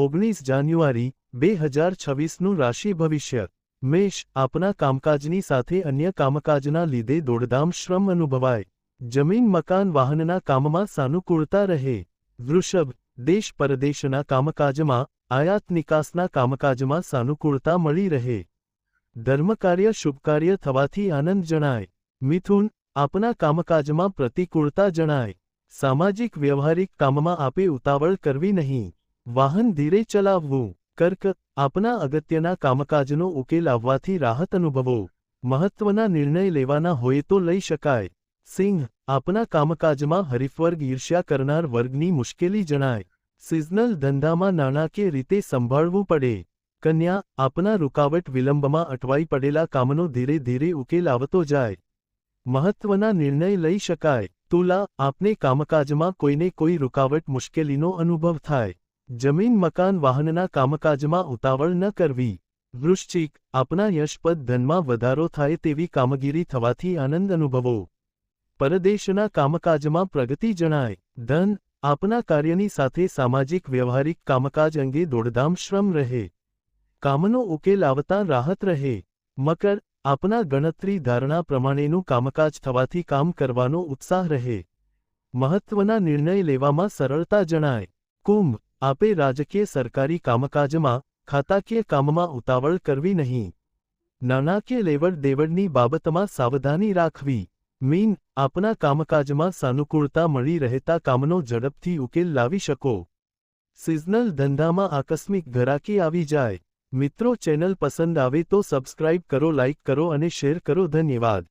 ઓગણીસ જાન્યુઆરી બે હજાર છવ્વીસનું રાશિ ભવિષ્ય. મેષ, આપના કામકાજની સાથે અન્ય કામકાજના લીધે દોડધામ શ્રમ અનુભવાય. જમીન, મકાન, વાહનના કામમાં સાનુકૂળતા રહે. વૃષભ દેશ પરદેશના કામકાજમાં, આયાત નિકાસના કામકાજમાં સાનુકૂળતા મળી રહે. ધર્મકાર્ય શુભકાર્ય થવાથી આનંદ જણાય. મિથુન, આપના કામકાજમાં પ્રતિકૂળતા જણાય. સામાજિક વ્યવહારિક કામમાં આપે ઉતાવળ કરવી નહીં. વાહન ધીરે ચલાવવું. કર્ક, આપના અગત્યના કામકાજનો ઉકેલ આવવાથી રાહત અનુભવો. મહત્વના નિર્ણય લેવાના હોય તો લઈ શકાય. સિંહ, આપના કામકાજમાં હરીફવર્ગ ઈર્ષ્યા કરનાર વર્ગની મુશ્કેલી જણાય. સિઝનલ ધંધામાં નાણાકીય રીતે સંભાળવું પડે. કન્યા, આપના રૂકાવટ વિલંબમાં અટવાઈ પડેલા કામનો ધીરે ધીરે ઉકેલ આવતો જાય. મહત્વના નિર્ણય લઈ શકાય. તુલા, આપને કામકાજમાં કોઈને કોઈ રૂકાવટ મુશ્કેલીનો અનુભવ થાય. જમીન મકાન વાહનના કામકાજમાં ઉતાવળ ન કરવી. વૃશ્ચિક, આપના યશપદ ધનમાં વધારો થાય તેવી કામગીરી થવાથી આનંદ અનુભવો. પરદેશના કામકાજમાં પ્રગતિ જણાય. ધન, આપના કાર્યની સાથે સામાજિક વ્યવહારિક કામકાજ અંગે દોડધામ શ્રમ રહે. કામનો ઉકેલ આવતા રાહત રહે. મકર, આપના ગણતરી ધારણા પ્રમાણેનું કામકાજ થવાથી કામ કરવાનો ઉત્સાહ રહે. મહત્વના નિર્ણય લેવામાં સરળતા જણાય. કુંભ આપે રાજકીય સરકારી કામકાજમાં, ખાતાકીય કામમાં ઉતાવળ કરવી નહીં. નાણાકીય લેવડ દેવડની બાબતમાં સાવધાની રાખવી. મીન, આપના કામકાજમાં સાનુકૂળતા મળી રહેતા કામનો ઝડપથી ઉકેલ લાવી શકો. સિઝનલ ધંધામાં આકસ્મિક ઘરાકી આવી જાય. મિત્રો ચેનલ પસંદ આવે તો સબસ્ક્રાઇબ કરો, લાઇક કરો અને શેર કરો. ધન્યવાદ.